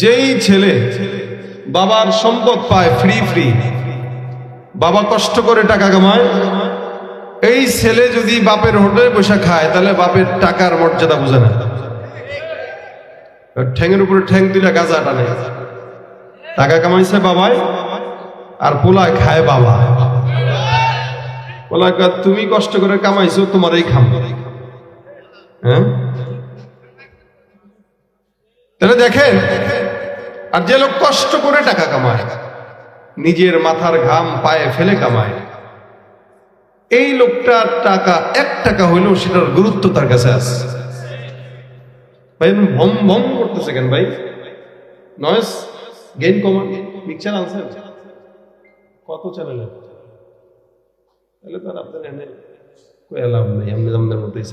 যেই ছেলে বাবার সম্পদ পায় ফ্রি ফ্রি বাবা কষ্ট করে টাকা কামায় এই ছেলে যদি বাপের হোটেলে বসে খায় তাহলে বাপের টাকার মর্যাদা বুঝে না। ঠ্যাংয়ের উপরে ঠ্যাং তুলে গাজা টানে। টাকা কামাইছে বাবাই আর পোলায় খায় বাবা। কয়, তুমি কষ্ট করে কামাইছো তোমার এই খাম। হ্যাঁ? তাহলে দেখেন আর যে লোক কষ্ট করে টাকা কামায়, নিজের মাথার ঘাম পায়ে ফেলে কামায়, এই লোকটার টাকা এক টাকা হইলেও সেটার গুরুত্ব তার কাছে আছে। ভাই ভম ভম করতেছে কেন ভাই? নয়েস গেইন কমান। আনছেন কত চ্যানেল তাহলে তার আপনার এনে এলাম নেই, আপনি আমাদের মতোই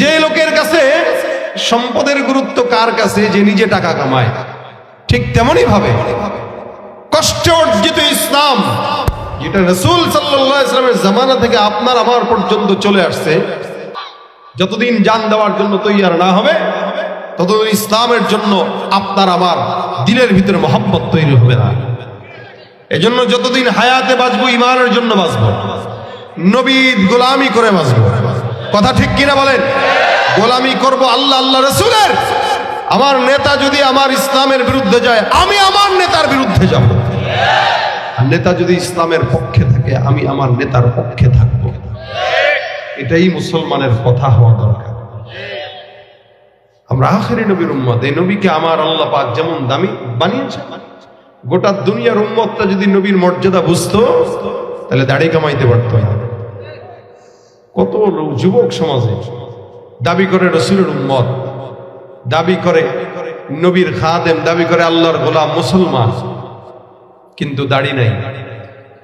যে লোকের কাছে সম্পদের গুরুত্ব কার কাছে যে নিজে টাকা কামায়? ঠিক তেমনই ভাবে কষ্ট অর্জিত ইসলাম, যেটা রসুল সাল্লাহ ইসলামের জামানা থেকে আপনার আমার পর্যন্ত চলে আসছে। যতদিন জান দেওয়ার জন্য তৈয়ার না হবে, ততদিন ইসলামের জন্য আপনার আমার দিলের ভিতরে মহব্বত তৈরি হবে না। এজন্য যতদিন হায়াতে বাঁচবো ইমানের জন্য বাঁচবো নবী গোলামি করে বাঁচবো। কথা ঠিক কিনা বলেন? গোলামি করব আল্লাহ আল্লাহ রসুলের। আমার নেতা যদি আমার ইসলামের বিরুদ্ধে যায়, আমি আমার নেতার বিরুদ্ধে যাব। নেতা যদি ইসলামের পক্ষে থাকে, আমি আমার নেতার পক্ষে থাকব। এটাই মুসলমানের কথা হওয়া দরকার। আমরা আখেরি নবীর উম্মত, এই নবীকে আমার আল্লাহ পাক যেমন দামি বানিয়েছে গোটা দুনিয়ার উম্মতটা যদি নবীর মর্যাদা বুঝতো, তাহলে দাড়ি কামাইতে পারতো না। কত যুবক সমাজে দাবি করে রসুলের উম্মত, দাবি করে নবীর খাদেম, দাবি করে আল্লাহর গোলাম মুসলমান। কিন্তু দাড়ি নাই।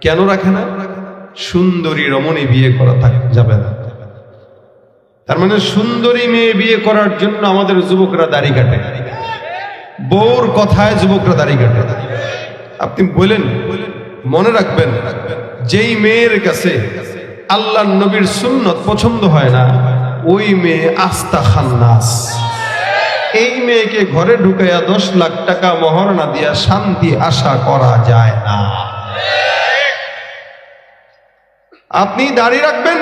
কেন রাখে না? সুন্দরী রমণী বিয়ে করা যাবে না। তার মানে সুন্দরী মেয়ে বিয়ে করার জন্য আমাদের যুবকরা দাড়ি কাটে। বউর কথায় যুবকরা দাড়ি কাটে। আপনি বলেন, মনে রাখবেন, যেই মেয়ের কাছে আল্লাহ নবীর সুন্নত পছন্দ হয় না ওই মেয়ে আস্তা খান্নাস এই মেয়েকে ঘরে ঢুকাইয়া দশ লাখ টাকা মহরণা দিয়া শান্তি আশা করা যায় না। আপনি দাঁড়িয়ে রাখবেন।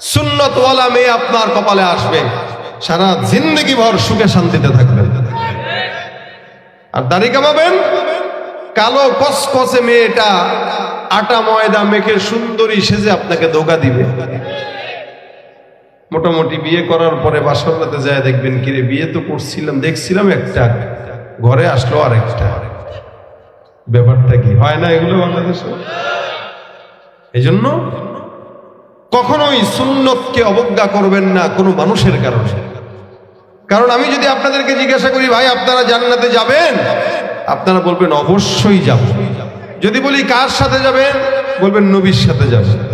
সুন্নতওয়ালা মেয়ে আপনার কপালে আসবে। সারা জিন্দগি ভর সুখে শান্তিতে থাকবেন। আর দাড়ি কামাবেন। কালো কসকসে মেয়েটা আটা ময়দা মেখে সুন্দরী সেজে আপনাকে ধোকা দিবে। মোটামুটি বিয়ে করার পরে বাসর রাতে যায় দেখবেন, কিরে, বিয়ে তো করছিলাম, দেখছিলাম একটা, ঘরে আসলো আর একটা ব্যাপারটা কি হয় না এগুলো বাংলাদেশে? এই জন্য কখনোই সুন্নতকে অবজ্ঞা করবেন না কোনো মানুষের কারণে। কারণ আমি যদি আপনাদেরকে জিজ্ঞাসা করি, ভাই, আপনারা জান্নাতে যাবেন? আপনারা বলবেন, অবশ্যই যাব। যদি বলি, কার সাথে যাবেন? বলবেন, নবীর সাথে যাবেন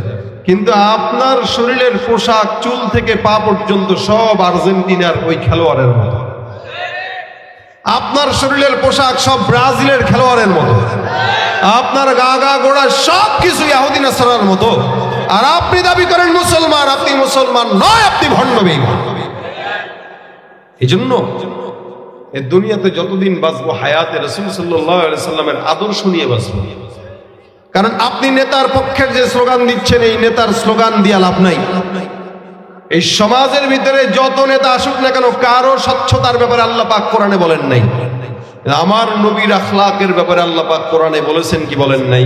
কিন্তু আপনার শরীরের পোশাক, চুল থেকে পা পর্যন্ত সব আর্জেন্টিনার ওই খেলোয়াড়ের মতো। আপনার শরীরের পোশাক সব ব্রাজিলের খেলোয়াড়ের মতো। আপনার গা গা, গোড়া সব কিছু ইয়াহুদিন মতো। আর আপনি দাবি করেন মুসলমান, আপনি মুসলমান নয়, আপনি ভণ্ডবী এই জন্য দুনিয়াতে যতদিন বাঁচবো, হায়াতে রসুল সাল্লাহ সাল্লামের আদর্শ নিয়ে বাঁচবো। কারণ আপনি নেতার পক্ষের যে স্লোগান দিচ্ছেন, এই নেতার স্লোগান দিয়া লাভ নাই। এই সমাজের ভিতরে যত নেতা আসুক না কেন, কারও স্বচ্ছতার ব্যাপারে আল্লাহ পাক কোরআনে বলেন নাই। আমার নবীর আখলাকের ব্যাপারে আল্লাহ পাক কোরআনে বলেছেন কি বলেন নাই?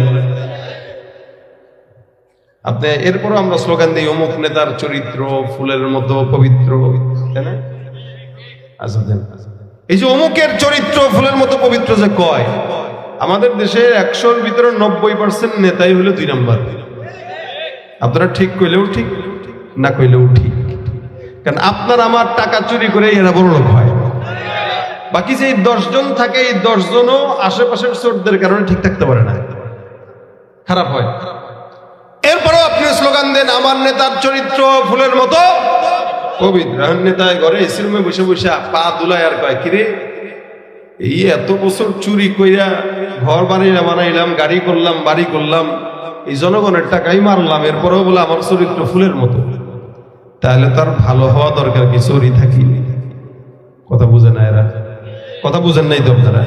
আপনি, এরপরও আমরা স্লোগান দিই, অমুক নেতার চরিত্র, ফুলের মতো পবিত্র, তাই আচ্ছা এই যে অমুকের চরিত্র, ফুলের মতো পবিত্র যে কয়? আমাদের দেশে একশোর ভিতরে নব্বই পার্সেন্ট নেতাই হলো দুই নাম্বার। আপনারা ঠিক কইলেও ঠিক, না কইলেও ঠিক। কারণ আপনার আমার টাকা চুরি করে এরা বড় লোক হয়। বাকি যে দশজন থাকে, এই দশজনও আশেপাশের চোরদের কারণে ঠিক থাকতে পারে না। খারাপ হয়। এরপরেও আপনি স্লোগান দেন, আমার নেতার চরিত্র ফুলের মতো। পবিত্র নেতায় ঘরে এসির বসে বসে পা দুলায় আর কয়, কিরে এই এত বছর চুরি কইরা ঘর বানাইলাম বানাইলাম, গাড়ি করলাম, বাড়ি করলাম, এই জনগণের টাকাই মারলাম, এরপরেও বলে আমার চরিত্র ফুলের মতো। তাহলে তার ভালো হওয়া দরকার কি চুরি থাকি? কথা বুঝে না এরা। কথা বুঝেন নাই তো আপনারা?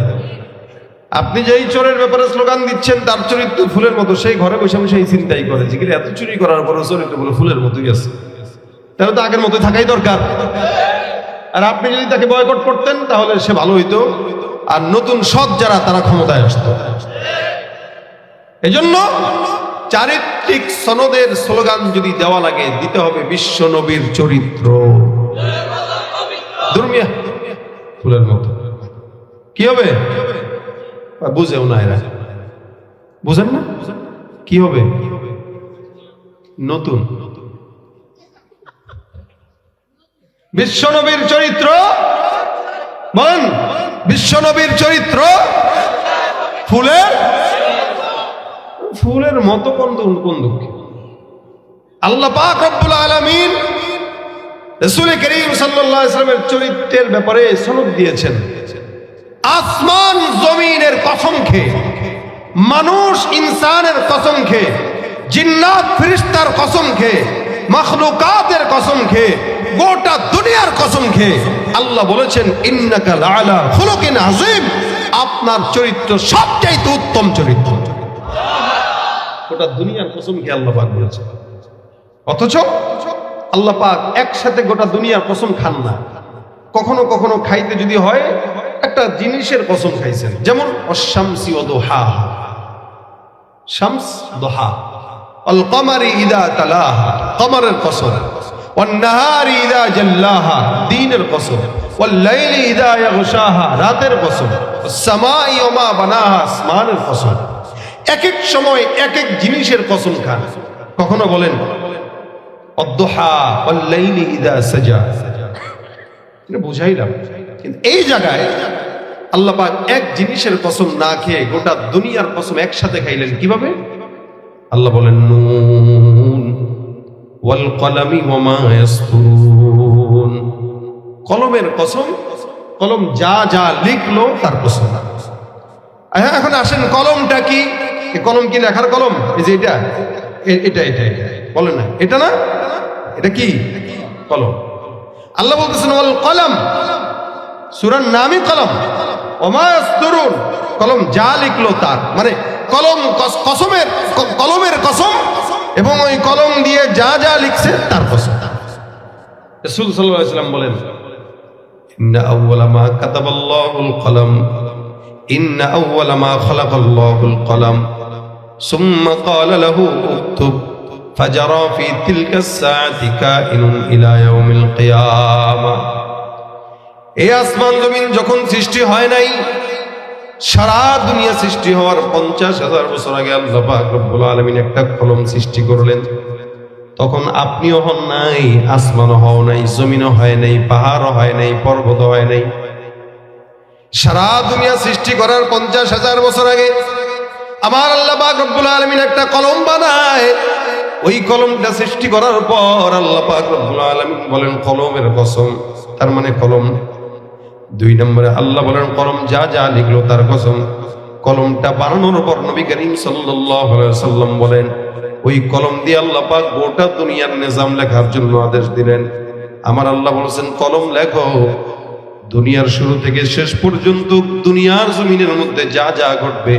আপনি যেই চোরের ব্যাপারে স্লোগান দিচ্ছেন, তার চরিত্র ফুলের মতো, সেই ঘরে বসে বসে এই চিন্তাই করে যে এত চুরি করার পরে চরিত্র বলে ফুলের মতোই আছে। তাহলে তো আগের মতোই থাকাই দরকার। আর আপনি যদি তাকে বয়কট করতেন, তাহলে সে ভালো হইতো। আর নতুন সৎ যারা, তারা ক্ষমতায় আসতো। এজন্য চারিত্রিক সনদের স্লোগান যদি দেওয়া লাগে, দিতে হবে বিশ্ব নবীর চরিত্র। ফুলের মতো। কি হবে? বুঝেও না এরা। বুঝেন না? কি হবে? নতুন। বিশ্বনবীর চরিত্র বলেন বিশ্বনবীর চরিত্র, ফুলের ফুলের মতো কোন কোন দুঃখে? আল্লাহ পাক রব্বুল আলামিন রাসূল করিম সাল্লাল্লাহু আলাইহি ওয়াসাল্লামের চরিত্রের ব্যাপারে সনদ দিয়েছেন। আসমান জমিনের কসম খেয়ে মানুষ ইনসানের কসম খেয়ে জিন্নাত ফিরিস্তার কসম খেয়ে মখলুকাতের কসম খেয়ে গোটা দুনিয়ার কসম খেয়ে আল্লাহ বলেছেন ইন্নাকাল আলা আজিম আপনার চরিত্র সবচাইতে উত্তম চরিত্র। গোটা দুনিয়ার কসমকে আল্লাহ পাক বলেছে অথচ আল্লাহ পাক একসাথে গোটা দুনিয়ার কসম খান না। কখনো কখনো খাইতে যদি হয়, একটা জিনিসের কসম খাইছেন। যেমন অশামসি অদোহা শামস, দোহা। অল কমারি ইদা তালাহা। কমারের কসম। দিনের কসম রাতের কসম সামাইমা বানাহা, আসমানের কসম এক এক সময় এক এক জিনিসের কসম খান। কখনো বলেন বুঝাইলাম কিন্তু এই জায়গায় আল্লাপাক এক জিনিসের কসম না খেয়ে গোটা দুনিয়ার কসম একসাথে খাইলেন কীভাবে? আল্লাহ বলেন, নূর। ওয়াল কলামি ইয়াসতুরুন কলমের কসম, কলম যা যা লিখলো তার কসম। হ্যাঁ এখন আসেন কলমটা কি? কলম কি লেখার কলম? এই যে এটা এটা এটা বলেন না, এটা না? এটা কি? কলম। আল্লাহ বলতেছেন, ওয়াল কলম। সুরার নামই কলম। ওমায়াস্তুরুন কলম যা লিখলো তার। মানে কলম কস- কসমের কলমের কসম এবং ওই কলম দিয়ে যা যা লিখছে তার কসম রাসূল সাল্লাল্লাহু আলাইহি ওয়াসাল্লাম বলেন ইন্না আউওয়ালা মা কাতাবাল্লাহুল কলম ইন্না আউওয়ালা মা খালাকাল্লাহুল কলম সুম্মা ক্বালা লাহু উকতুব فجرى في تلك الساعة كائن إلى يوم القيامة এই আসমান জমিন যখন সৃষ্টি হয় নাই সারা দুনিয়া সৃষ্টি হওয়ার পঞ্চাশ হাজার বছর আগে আল্লাহ পাক রব্বুল আলমিন একটা কলম সৃষ্টি করলেন। তখন আপনিও হন নাই, আসমানও হও নাই, জমিনও হয় নাই, পাহাড়ও হয় নাই পর্বত হয় নাই। সারা দুনিয়া সৃষ্টি করার পঞ্চাশ হাজার বছর আগে আমার আল্লাহ রব্বুল আলমিন একটা কলম বানায়। ওই কলমটা সৃষ্টি করার পর আল্লাহ রব্বুল আলমিন বলেন, কলমের কসম, তার মানে কলম দুই নম্বরে আল্লাহ বলেন, কলম যা যা লিখলো তার কসম। কলমটা বানানোর পর নবী করিম সাল্লাম বলেন, ওই কলম দিয়ে আল্লাহ পাক গোটা দুনিয়ার নিজাম লেখার জন্য আদেশ দিলেন। আমার আল্লাহ বলেছেন, কলম লেখো। দুনিয়ার শুরু থেকে শেষ পর্যন্ত দুনিয়ার জমিনের মধ্যে যা যা ঘটবে,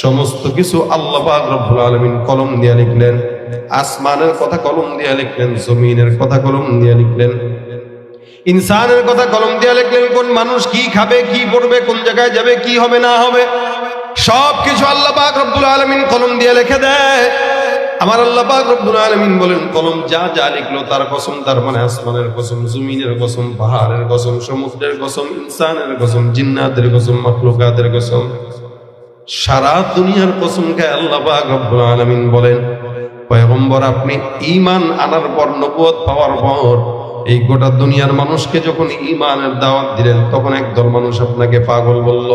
সমস্ত কিছু আল্লাহ পাক রব্বুল আলামিন কলম দিয়ে লিখলেন। আসমানের কথা কলম দিয়ে লিখলেন, জমিনের কথা কলম দিয়ে লিখলেন। ইনসানের কথা কলম দিয়ে লিখলেন, কোন মানুষ কি খাবে, কি পড়বে, কোন জায়গায় যাবে, কি হবে, না হবে সব কিছু আল্লাহ পাক রব্বুল আলামিন কলম দিয়ে লিখে দেয়। আমার আল্লাহ পাক রব্বুল আলামিন বলেন, কলম যা যা লিখলো, তার কসম, তার মানে আসমানের কসম, জমিনের কসম, পাহাড়ের কসম, সমুদ্রের কসম, ইনসানের কসম, জিন্নাতের কসম, মাখলুকাতের কসম, সারা দুনিয়ার কসমকে আল্লাহ পাক রব্বুল আলামিন বলেন, পয়গম্বর, আপনি ঈমান আনার পর নবুয়ত পাওয়ার পর এই গোটা দুনিয়ার মানুষকে যখন ঈমানের দাওয়াত দিলেন, তখন একদল মানুষ আপনাকে পাগল বলল,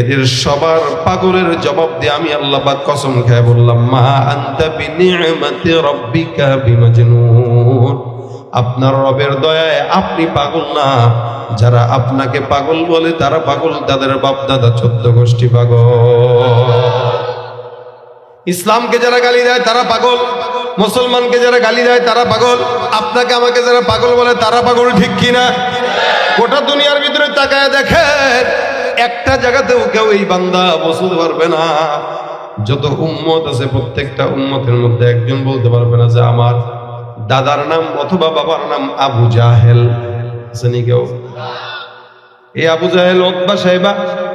এদের সবার পাগলের জবাব দিয়ে আমি আল্লাহ পাক কসম খেয়ে বললাম, মা আনতা বিনিআমাতি রাব্বিকা বিমাজনুন। আপনার রবের দয়ায় আপনি পাগল না। যারা আপনাকে পাগল বলে, তারা পাগল, তাদের বাপ দাদা চোদ্দ গোষ্ঠী পাগল। ইসলামকে যারা গালি দেয়, তারা পাগল। মুসলমানকে যারা গালি দেয়, তারা পাগল। আপনাকে আমাকে যারা পাগল বলে, তারা পাগল ঠিক কিনা? গোটা দুনিয়ার ভিতরে তাকায় দেখেন, একটা জায়গাতেও কেউ এই বান্দা বসতে পারবে না। যত উম্মত আছে, প্রত্যেকটা উম্মতের মধ্যে একজন বলতে পারবে না যে, আমার দাদার নাম অথবা বাবার নাম আবু জাহেল। আসেনি কেউ? এই আবু জাহেল ওতবা সাহেবা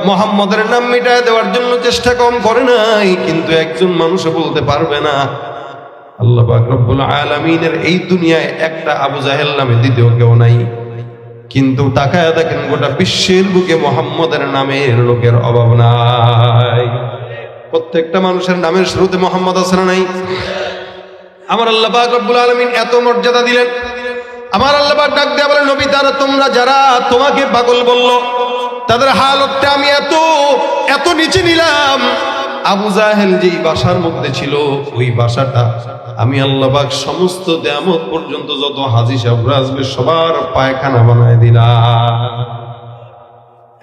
মোহাম্মদের নাম মিটায় দেওয়ার জন্য চেষ্টা কম করে নাই, কিন্তু একজন মানুষও বলতে পারবে না। আল্লাহ রব্বুল আলামিনের এই দুনিয়ায় একটা আবু জাহেল নামে দ্বিতীয় কেউ নাই। কিন্তু তাকায় দেখেন গোটা বিশ্বের বুকে মোহাম্মদের নামের লোকের অভাব নাই। প্রত্যেকটা মানুষের নামের শুরুতে মোহাম্মদ আছে নাই? আমার আল্লাহ রব্বুল আলামিন এত মর্যাদা দিলেন। আমার আল্লাহ ডাক দেয়া বলে, নবী, তারা তোমরা যারা তোমাকে পাগল বলল, তাদের হালতটা আমি এত এত নিচে নিলাম। আবু জাহেল যেই বাসার মধ্যে ছিল, ওই বাসাটা আমি আল্লাহ পাক সমস্ত দেয়ামত পর্যন্ত যত হাজি সাহেবরা আসবে, সবার পায়খানা বানায় দিলাম।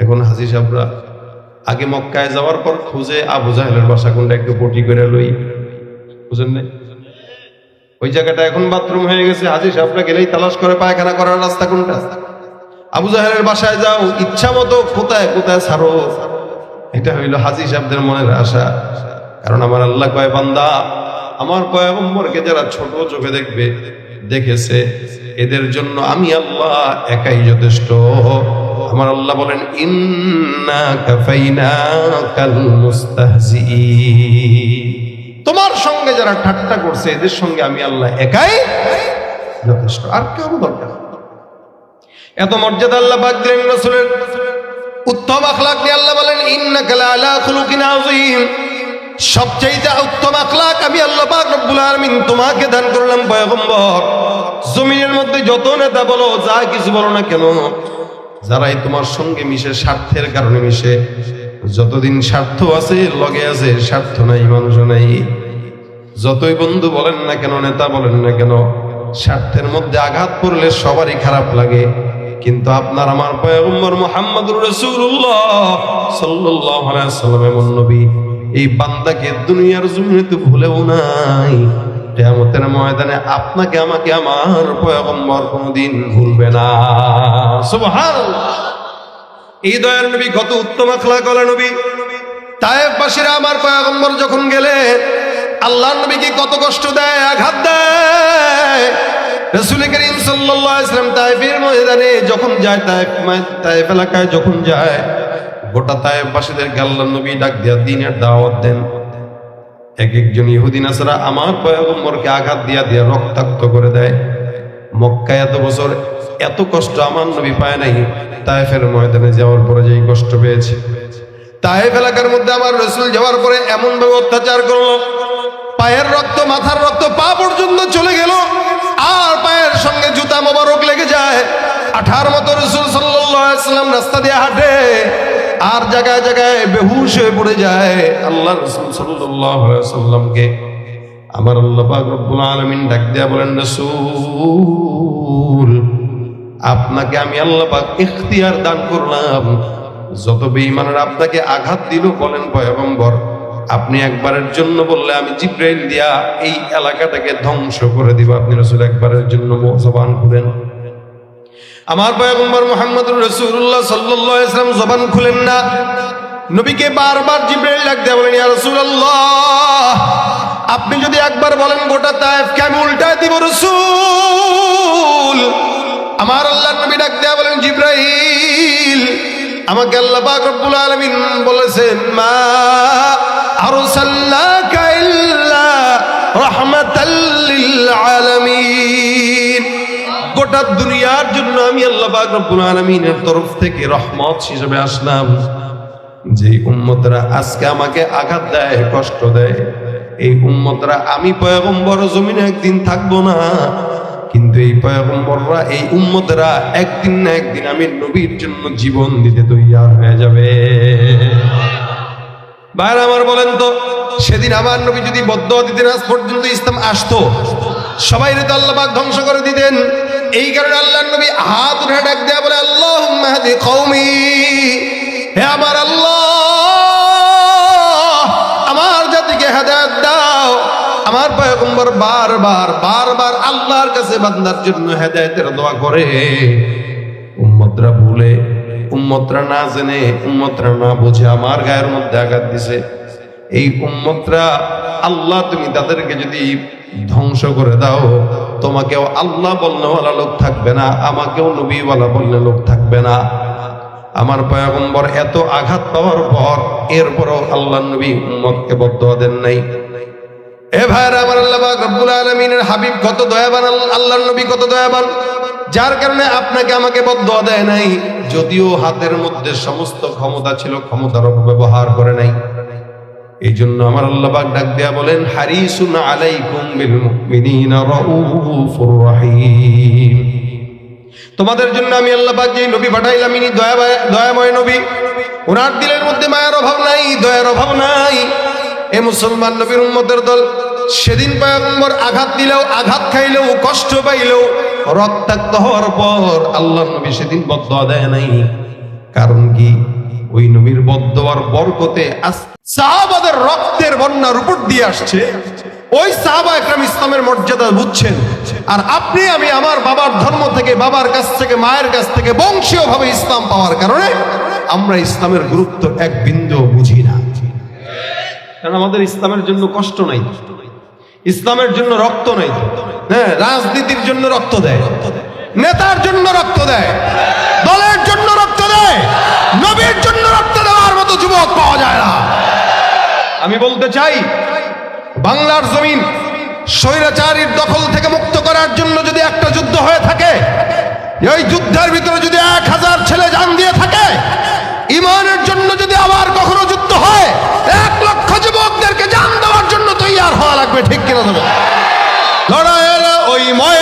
এখন হাজি সাহেবরা আগে মক্কায় যাওয়ার পর খুঁজে আবু জাহেলের বাসা কোনটা একটু পটি করে লই। বুঝেন নাই? ওই জায়গাটা এখন বাথরুম হয়ে গেছে, হাজি সাহেবরা গেলেই তালাশ করে পায়খানা করার রাস্তা কোনটা? আবু জাহেলের বাসায় যাও, ইচ্ছা মতো কোথায় কোথায় ছাড়ো। এটা হইল হাজি সাহেবদের মনের আশা। কারণ আমার আল্লাহ কয়, বান্দা আমার পয়গম্বরকে যারা ছোট চোখে দেখবে, দেখেছে, এদের জন্য আমি আল্লাহ একাই যথেষ্ট। আমার আল্লাহ বলেন, ইন্না কাল তোমার সঙ্গে যারা ঠাট্টা করছে, এদের সঙ্গে আমি আল্লাহ একাই যথেষ্ট। আর কেউ দরকার এত মর্যাদা আল্লাহ পাক দিলেন উত্তম আখলাক নিয়ে আল্লাহ বলেন ইন্নাকা লাআলা খুলুকিন আযীম। সবচেয়ে উত্তম আখলাক আমি আল্লাহ পাক রব্বুল আলামিন তোমাকে দান করলাম, পয়গম্বর। জমিনের মধ্যে যত নেতা বলো, যা কিছু বলো না কেন, যারাই তোমার সঙ্গে মিশে, স্বার্থের কারণে মিশে, যতদিন স্বার্থ আছে, লগে আছে, স্বার্থ নাই, মানুষ নাই, যতই বন্ধু বলেন না কেন, নেতা বলেন না কেন, স্বার্থের মধ্যে আঘাত করলে সবারই খারাপ লাগে। কিন্তু আপনার আমার পয়গম্বর মোহাম্মদুর রসুল্লাহ আলাইহি সাল্লাম নবী। এই বান্দাকে দুনিয়ার জমিনে তো ভুলেও নাই। কিয়ামতের ময়দানে আপনাকে, আমাকে, আমার পয়গম্বর কোনোদিন ভুলবে না। এই দয়ার নবী কত উত্তম আখলাক ওয়ালা নবী। তায়েফবাসীরা আমার পয়গম্বর যখন গেলেন আল্লাহর নবীকে কত কষ্ট দেয়, আঘাত দেয়? রসুল করিম সাল্লাল্লাহু আলাইহি সাল্লাম তায়েফের ময়দানে যখন যায়, তায়েফ তায়েফ এলাকায় যখন যায় গোটা তায়েফবাসীদেরকে আল্লাহর নবী ডাক দিয়া দিনের দাওয়াত দেন। এক একজন ইহুদি নাসারা আমার পয়গম্বরকে আঘাত দিয়া দিয়া রক্তাক্ত করে দেয়। মক্কা এত বছর এত কষ্ট আমার নবী পায় নাই, তায়েফের ময়দানে যাওয়ার পরে যেই কষ্ট পেয়েছে। তায়েফ এলাকার মধ্যে আমার রসুল যাওয়ার পরে এমন ভাবে অত্যাচার করল, পায়ের রক্ত, মাথার রক্ত পা পর্যন্ত চলে গেল, আর পায়ের সঙ্গে জুতা মোবারক লেগে যায়। আঠার মতো রসুল সাল্লাম রাস্তা দিয়ে হাঁটে। আর জায়গায় জায়গায় বেহুশ হয়ে পড়ে যায়। আল্লাহ রসুল সাল্লামকে আমার আল্লাহ রব্বুল আলামিন ডাক দিয়া বলেন, রাসূল, আপনাকে আমি আল্লাহ পাক ইখতিয়ার দান করলাম। যত বেঈমানের আপনাকে আঘাত দিল, বলেন পয়গম্বর, আপনি একবারের জন্য বললে আমি জিব্রাইল দিয়া এই এলাকাটাকে ধ্বংস করে দিব। আপনি রাসূল একবারের জন্য জবান খুলেন। আমার পয়গম্বর মুহাম্মদুর রাসূলুল্লাহ সাল্লাল্লাহু আলাইহি ওয়াসাল্লাম জবান খুলেন না। নবীকে বারবার জিব্রাইল ডাক দেয়া বলেন, ইয়া রাসূলুল্লাহ, আপনি যদি একবার বলেন গোটা তায়েফকে আমি উল্টায় দিব রাসূল। আমার আল্লাহর নবী ডাক দেয়া বলেন, জিব্রাইল, আমাকে আল্লাহ পাক রব্বুল আলামিন বলেছেন, মা আরসালনাকা ইল্লা রাহমাতাল লিল আলামিন। গোটা দুনিয়ার জন্য আমি আল্লাহ রব্বুল আলামিনের তরফ থেকে রহমত হিসেবে আসলাম। যে উম্মতরা আজকে আমাকে আঘাত দেয়, কষ্ট দেয়, এই উম্মতরা আমি পয়গম্বর জমিনে একদিন থাকব না, কিন্তু এই পয়গম্বররা, এই উম্মতরা একদিন না একদিন আমি নবীর জন্য জীবন দিতে তৈয়ার হয়ে যাবে। ভাইরা আমার বলেন তো, সেদিন আমার নবী যদি বদ্ধ দিতেন, আজ পর্যন্ত ইসলাম আসতো। সবাই রে তো আল্লাহ ধ্বংস করে দিতেন। এই কারণে আল্লাহ নবী হাত উঠে ডাক দেয়া বলে আল্লাহ কৌমি হে আমার আল্লাহ, আমার জাতিকে হেদায়ত দাও। আমার পয়গম্বর বারবার বারবার আল্লাহর কাছে বান্দার জন্য হেদায়েতের দোয়া করে। উম্মতরা ভুলে, উম্মতরা না জেনে, উম্মতরা না বুঝে আমার গায়ের মধ্যে আঘাত দিছে। এই উম্মতরা, আল্লাহ তুমি তাদেরকে যদি ধ্বংস করে দাও, তোমাকেও আল্লাহ বলনেওয়ালা লোক থাকবে না, আমাকেও নবীওয়ালা বললে লোক থাকবে না। আমার পয়গম্বর এত আঘাত পাওয়ার পর এরপরও আল্লাহ নবী উম্মতকে বদয়া দেন নাই। এ ভাইরা আমার আল্লাহ রব্বুল আলামিনের হাবিব কত দয়াবান আল- আল্লাহর নবী কত দয়াবান, যার কারণে আপনাকে আমাকে বদয়া দেয় নাই, যদিও হাতের মধ্যে সমস্ত ক্ষমতা ছিল, ক্ষমতার অপব্যবহার করে নাই। এই জন্য আমার আল্লাহবাক ডাক দেয়া বলেন, হারিসুন আলাইকুম রহিম। তোমাদের জন্য আমি আল্লাহবাক যে নবী পাঠাইলাম, ইনি দয়া দয়াময় নবী। ওনার দিলের মধ্যে মায়ের অভাব নাই, দয়ার অভাব নাই। এ মুসলমান নবীর উম্মতের দল, সেদিন পয়গম্বর আঘাত দিলেও, আঘাত খাইলেও, কষ্ট পাইলেও, রক্তাক্ত হওয়ার পর আল্লাহ নবী সেদিন বদয়া দেয় নাই। কারণ কি? ওই নবীর বদয়ার বরকতে সাহাবাদের রক্তের বন্যার উপর দিয়ে আসছে। ওই সাহাবা একরাম ইসলামের মর্যাদা বুঝছেন। আর আপনি, আমি আমার বাবার ধর্ম থেকে, বাবার কাছ থেকে, মায়ের কাছ থেকে বংশীয় ভাবে ইসলাম পাওয়ার কারণে আমরা ইসলামের গুরুত্ব এক বিন্দু বুঝি না। কারণ আমাদের ইসলামের জন্য কষ্ট নাই। ইসলামের জন্য রক্ত নাই। হ্যাঁ রাজনীতির জন্য রক্ত দেয়। নেতার জন্য রক্ত দেয়। দলের জন্য রক্ত দেয়। নবীর জন্য রক্ত দেওয়ার মতো যুবক পাওয়া যায় না। আমি বলতে চাই, বাংলার জমিন স্বৈরাচারীর দখল থেকে মুক্ত করার জন্য যদি একটা যুদ্ধ হয়ে থাকে, এই যুদ্ধের ভিতরে যদি এক হাজার ছেলে জান দিয়ে থাকে, ইমানের জন্য যদি আবার কখনো যুদ্ধ হয়, এক লক্ষ যুবকদেরকে জান দেওয়ার জন্য তৈয়ার হওয়া লাগবে, ঠিক কিনা দেবে লড়াইয়ের ওই ময়দানেতে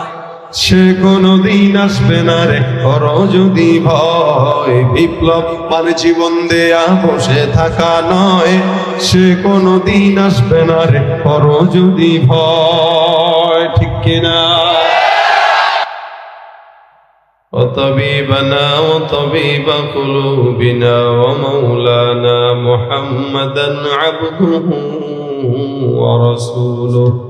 সে কোনো দিন আসবে না রে কর যদি ভয় বিপ্লব মানে জীবন দেয়া বসে থাকা নয় সে কোনো দিন আসবে না রে কর যদি ভয় ঠিক কিনা وطبيبنا وطبيب قلوبنا ومولانا محمدا عبده ورسوله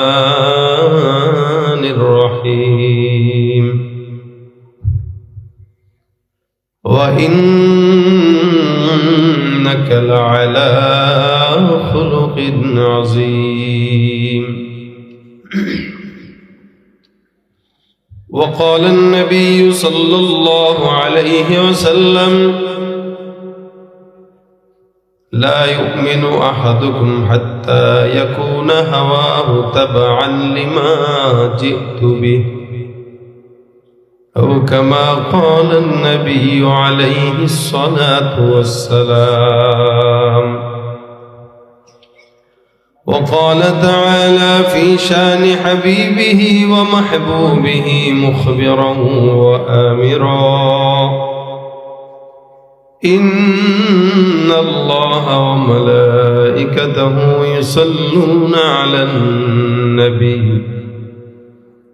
وإنك لعلى خلق عظيم وقال النبي صلى الله عليه وسلم لا يؤمن احدكم حتى يكون هواه تبعا لما جئت به أو كما قال النبي عليه الصلاة والسلام. وقال تعالى في شأن حبيبه ومحبوبه مخبرا وآمرا. إن الله وملائكته يصلون على النبي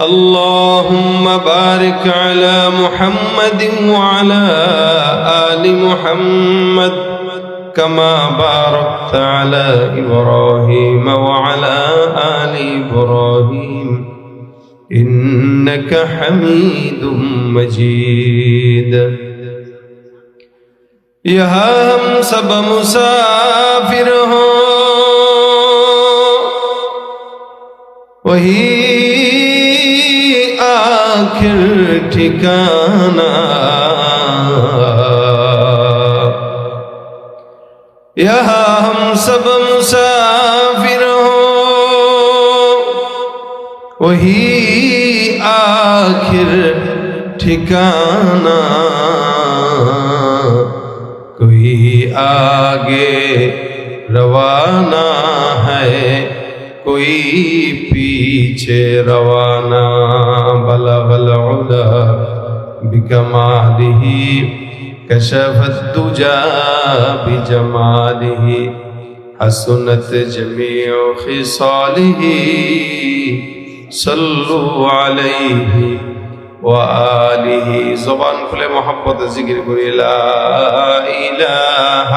اللهم بارك على محمد وعلى آل محمد كما باركت على إبراهيم وعلى آل إبراهيم. إنك حميد مجيد. يا هم سب مسافر وهي وہی आखिर ठिकाना। यह हम सब मुसाफिर हो। वही आखिर ठिकाना। कोई आगे रवाना है کوئی پیچھے روانہ بلا بلا علا بکمالہ کشف الدجا بجمالہ حسنت جمیع خصالہ صلو علیہ وآلہ زبان کھلے محبت ذکر کری لا الہ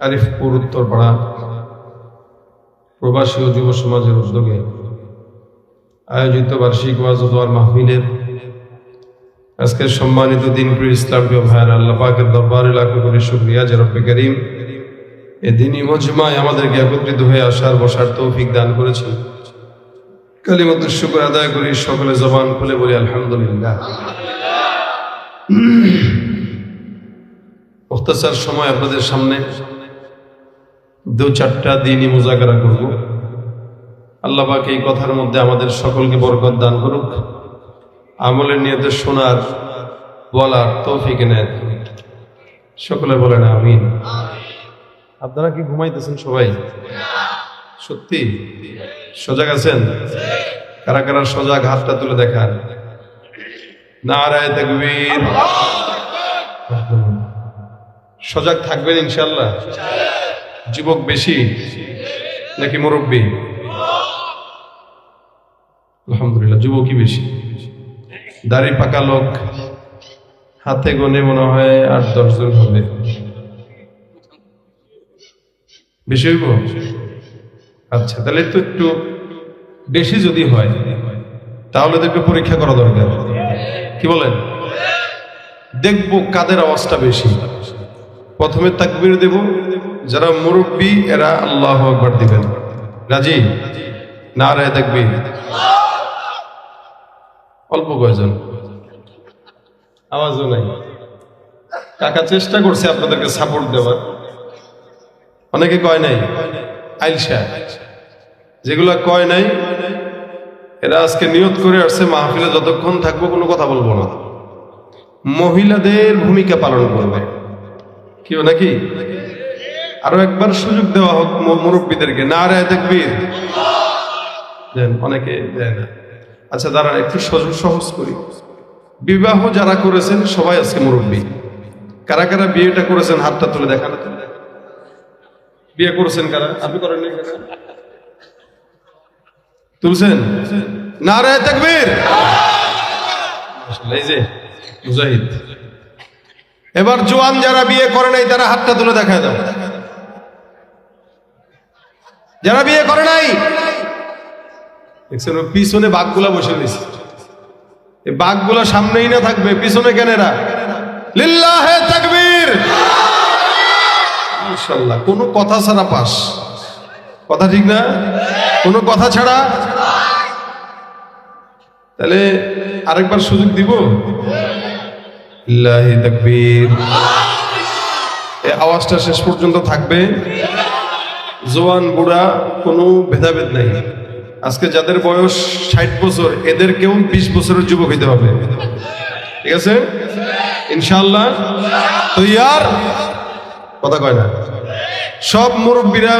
আরিফপুর উত্তরপাড়া প্রবাসী ও যুব সমাজের উদ্যোগে আয়োজিত বার্ষিক ওয়াজ ও দোয়ার মাহফিলের আজকের সম্মানিত দিন প্রিয় ইসলামীয় ভাইয়ের, আল্লাহ পাকের দরবারে লাখো করে শুক্রিয়া, যে রব্বে করিম এ দিনই মজমায় আমাদেরকে একত্রিত হয়ে আসার বসার তৌফিক দান করেছেন। কালিমত শুক্র আদায় করি, সকলে জবান খুলে বলি, আলহামদুলিল্লাহ। সময় আপনাদের সামনে দু চারটা দিনই মোজাকারা করব। আল্লাহ পাক এই কথার মধ্যে আমাদের সকলকে বরকত দান করুক। আমলের নিয়তে শোনার বলার তৌফিক নেন। সকলে বলেন আমিন। আপনারা কি ঘুমাইতেছেন সবাই? সত্যি? সজাগ আছেন? কারা কারা সজাগ হাতটা তুলে দেখান? নারায় তাকবীর। সজাগ থাকবেন ইনশাল্লাহ যুবক বেশি নাকি মুরব্বী? আলহামদুলিল্লাহ, যুবকই বেশি। দাড়ি পাকা লোক, হাতে গনে মনে হয় আট দশজন হবে। বেশি হইব? আচ্ছা তাহলে তো একটু বেশি যদি হয়, তাহলে তো একটু পরীক্ষা করা দরকার। কি বলেন? দেখব কাদের আওয়াজটা বেশি। প্রথমে তাকবির দেব। যারা মুরব্বী, এরা আল্লাহ আকবার দিবেন। রাজি? না রায় তাকবির। অল্প কয়জন? আওয়াজও নাই। কাকা চেষ্টা করছে আপনাদেরকে সাপোর্ট দেওয়ার। অনেকে কয় নাই আইলসা যেগুলা কয় নাই, এরা আজকে নিয়ত করে আসছে, মাহফিলে যতক্ষণ থাকব কোনো কথা বলব না। মহিলাদের ভূমিকা পালন করবে। কেউ নাকি? আরও একবার সুযোগ দেওয়া হোক মুরব্বীদেরকে। না রে দেখবীর দেন অনেকে দেয় না। আচ্ছা দাঁড়ান একটু সহজ সহজ করি। বিবাহ যারা করেছেন সবাই আজকে মুরব্বী। কারা কারা বিয়েটা করেছেন হাতটা তুলে দেখান। বিয়ে করেছেন কারা? আপনি করেন তুলছেন? না রে তাকবীর এই যে মুজাহিদ। এবার জোয়ান যারা বিয়ে করে নাই, তারা হাতটা তুলে দেখা দাও। যারা বিয়ে করে নাই, দেখছেন পিছনে বাঘগুলা বসে রয়েছে। এই বাঘগুলা সামনেই না থাকবে, পিছনে কেনেরা লিল্লাহে তাকবীর। ইনশাল্লাহ কোনো কথা ছাড়া পাস। কথা ঠিক না? কোনো কথা ছাড়া? তাহলে আরেকবার সুযোগ দিব? লিল্লাহে তাকবীর। এই আওয়াজটা শেষ পর্যন্ত থাকবে। জোয়ান, বুড়া, কোনো ভেদাভেদ নাই। আজকে যাদের বয়স ষাট বছর, এদেরকেও বিশ বছরের যুবক হইতে হবে। ঠিক আছে? ইনশাল্লাহ তো ইয়ার কথা কয় না। সব মুরব্বীরা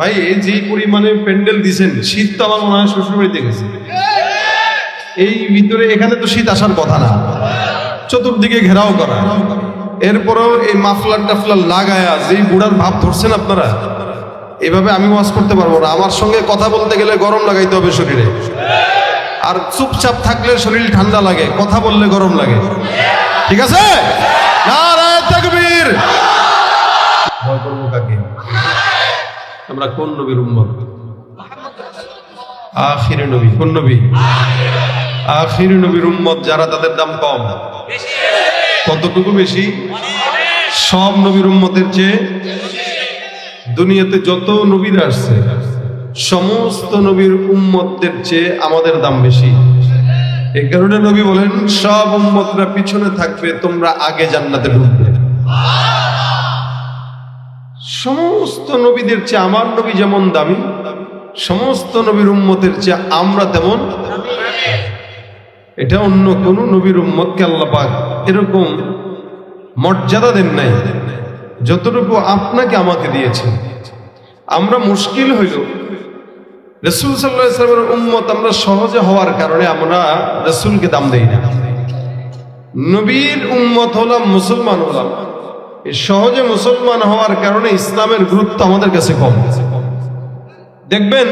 ভাই, এই যে পরিমাণে প্যান্ডেল দিছেন, শীত তো আমার মনে হয় শ্বশুর বাড়িতে গেছে। এই ভিতরে এখানে তো শীত আসার কথা না। চতুর্দিকে ঘেরাও করা। এরপরেও এই মাফলার টাফলার লাগায়া যেই বুড়ার ভাব ধরছেন আপনারা, এভাবে আমি ওয়াজ করতে পারব না। আমার সঙ্গে কথা বলতে গেলে গরম লাগাইতে হবে শরীরে। আর চুপচাপ থাকলে শরীর ঠান্ডা লাগে, কথা বললে গরম লাগে। ঠিক আছে? আমরা কোন নবীর উম্মত? আখির নবী, কোন নবী? আখির নবীর উম্মত যারা তাদের দাম কম। কতটুকু বেশি? সব নবীর উম্মতের চেয়ে দুনিয়াতে যত নবীরা আসছে, সমস্ত নবীর উম্মতদের চেয়ে আমাদের দাম বেশি। এই কারণে নবী বলেন, সব উম্মতরা পিছনে থাকবে, তোমরা আগে জান্নাতে ঢুকবে। সমস্ত নবীদের চেয়ে আমার নবী যেমন দামি, সমস্ত নবীর উম্মতের চেয়ে আমরা তেমন এটা অন্য কোন নবীর উম্মতকে আল্লাহ পাক এরকম মর্যাদা দেন নাই। যতটুকু আপনাকে আমাকে দিয়েছেন আমরা মুশকিল হইল। রসুল সাল্লাহ ইসলামের উম্মত আমরা সহজে হওয়ার কারণে আমরা রসুলকে দাম দেই না। নবীর উম্মত হলাম মুসলমান হলাম। সহজে মুসলমান হওয়ার কারণে ইসলামের গুরুত্ব আমাদের কাছে কম। দেখবেন